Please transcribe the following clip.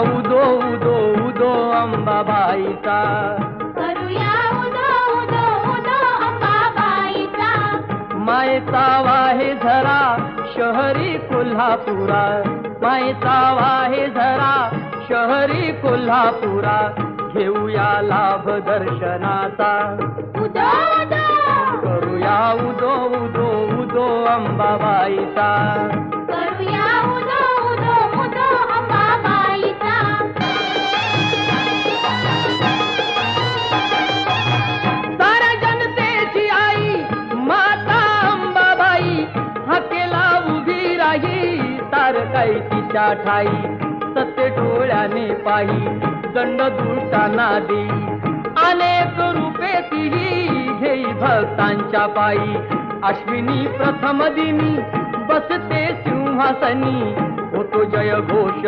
उदो उदो उदो अंबाबाईचा. करूया उदो उदो उदो अंबाबाईचा. मायेचा वाहे झरा शहरी कोल्हापुरा. मायेचा वाहे झरा शहरी कोल्हापुरा. घेऊया लाभ दर्शनाचा. उदो उदो. करूया उदो उदो उदो अंबाबाईचा. काही तिच्या ठाई. सत्य डोळ्याने पाही दंड दुष्टांना देई. अनेक रूपे तिही घेई भक्तांच्या पायी. अश्विनी प्रथम दिनी बसते सिंहासनी. होतो जय घोष